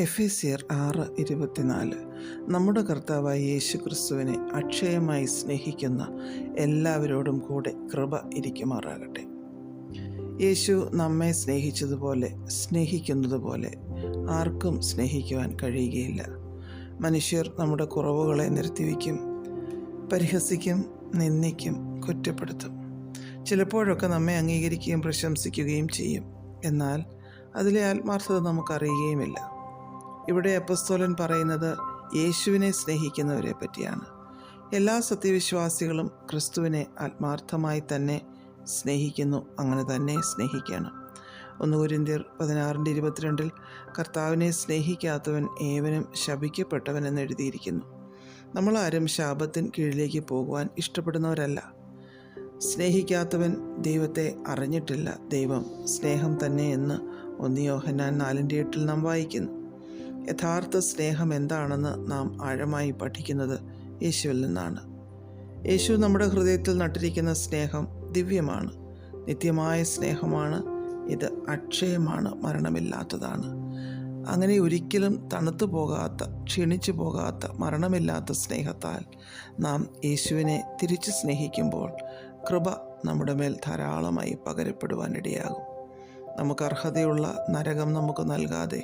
എഫേസിയർ ആറ് ഇരുപത്തിനാല്. നമ്മുടെ കർത്താവായ യേശു ക്രിസ്തുവിനെ അക്ഷയമായി സ്നേഹിക്കുന്ന എല്ലാവരോടും കൂടെ കൃപ ഇരിക്കുമാറാകട്ടെ. യേശു നമ്മെ സ്നേഹിച്ചതുപോലെ സ്നേഹിക്കുന്നതുപോലെ ആർക്കും സ്നേഹിക്കുവാൻ കഴിയുകയില്ല. മനുഷ്യർ നമ്മുടെ കുറവുകളെ നിർത്തിവെക്കും പരിഹസിക്കും നിന്ദിക്കും കുറ്റപ്പെടുത്തും. ചിലപ്പോഴൊക്കെ നമ്മെ അംഗീകരിക്കുകയും പ്രശംസിക്കുകയും ചെയ്യും. എന്നാൽ അതിലെ ആത്മാർത്ഥത നമുക്കറിയുകയുമില്ല. ഇവിടെ അപ്പസ്തോലൻ പറയുന്നത് യേശുവിനെ സ്നേഹിക്കുന്നവരെ പറ്റിയാണ്. എല്ലാ സത്യവിശ്വാസികളും ക്രിസ്തുവിനെ ആത്മാർത്ഥമായി തന്നെ സ്നേഹിക്കുന്നു അങ്ങനെ തന്നെ സ്നേഹിക്കണം. ഒന്ന് കുരിന്തിയർ പതിനാറിന്റെ ഇരുപത്തിരണ്ടിൽ കർത്താവിനെ സ്നേഹിക്കാത്തവൻ ഏവനും ശപിക്കപ്പെട്ടവൻ എന്ന് എഴുതിയിരിക്കുന്നു. നമ്മളാരും ശാപത്തിൻ കീഴിലേക്ക് പോകുവാൻ ഇഷ്ടപ്പെടുന്നവരല്ല. സ്നേഹിക്കാത്തവൻ ദൈവത്തെ അറിഞ്ഞിട്ടില്ല. ദൈവം സ്നേഹം തന്നെ എന്ന് ഒന്ന് യോഹന്നാൻ നാലിന്റെ എട്ടിൽ നാം വായിക്കുന്നു. യഥാർത്ഥ സ്നേഹം എന്താണെന്ന് നാം ആഴമായി പഠിക്കുന്നത് യേശുവിൽ നിന്നാണ്. യേശു നമ്മുടെ ഹൃദയത്തിൽ നട്ടിരിക്കുന്ന സ്നേഹം ദിവ്യമാണ്. നിത്യമായ സ്നേഹമാണ്. ഇത് അക്ഷയമാണ്. മരണമില്ലാത്തതാണ്. അങ്ങനെ ഒരിക്കലും തണുത്തു പോകാത്ത ക്ഷീണിച്ചു പോകാത്ത മരണമില്ലാത്ത സ്നേഹത്താൽ നാം യേശുവിനെ തിരിച്ചു സ്നേഹിക്കുമ്പോൾ കൃപ നമ്മുടെ മേൽ ധാരാളമായി പകരപ്പെടുവാനിടയാകും. നമുക്ക് അർഹതയുള്ള നരകം നമുക്ക് നൽകാതെ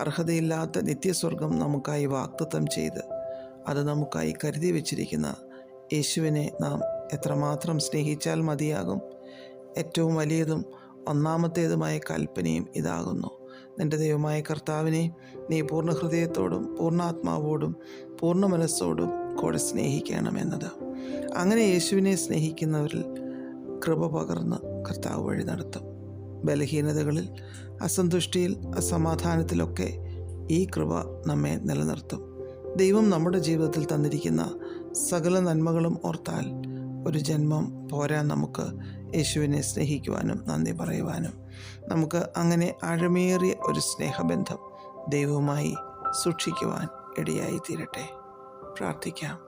അർഹതയില്ലാത്ത നിത്യസ്വർഗം നമുക്കായി വാക്തത്വം ചെയ്ത് അത് നമുക്കായി കരുതി വച്ചിരിക്കുന്ന യേശുവിനെ നാം എത്രമാത്രം സ്നേഹിച്ചാൽ മതിയാകും? ഏറ്റവും വലിയതും ഒന്നാമത്തേതുമായ കൽപ്പനയും ഇതാകുന്നു. നിന്റെ ദൈവമായ കർത്താവിനെ നീ പൂർണ ഹൃദയത്തോടും പൂർണാത്മാവോടും പൂർണ മനസ്സോടും കൂടെ സ്നേഹിക്കണമെന്നത്. അങ്ങനെ യേശുവിനെ സ്നേഹിക്കുന്നവരിൽ കൃപ പകർന്ന് കർത്താവ് വഴി നടത്തും. ബലഹീനതകളിൽ അസന്തുഷ്ടിയിൽ അസമാധാനത്തിലൊക്കെ ഈ കൃപ നമ്മെ നിലനിർത്തും. ദൈവം നമ്മുടെ ജീവിതത്തിൽ തന്നിരിക്കുന്ന സകല നന്മകളും ഓർത്താൽ ഒരു ജന്മം പോരാ നമുക്ക് യേശുവിനെ സ്നേഹിക്കുവാനും നന്ദി പറയുവാനും. നമുക്ക് അങ്ങനെ ആഴമേറിയ ഒരു സ്നേഹബന്ധം ദൈവവുമായി സൂക്ഷിക്കുവാൻ ഇടയായി തീരട്ടെ പ്രാർത്ഥിക്കാം.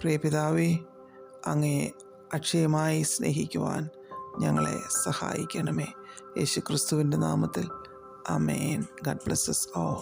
പ്രിയപിതാവേ അങ്ങയെ അക്ഷയമായി സ്നേഹിക്കുവാൻ ഞങ്ങളെ സഹായിക്കണമേ. യേശു ക്രിസ്തുവിന്റെ നാമത്തിൽ അമേൻ ഗഡ് ബ്ലസ്സസ് ഓ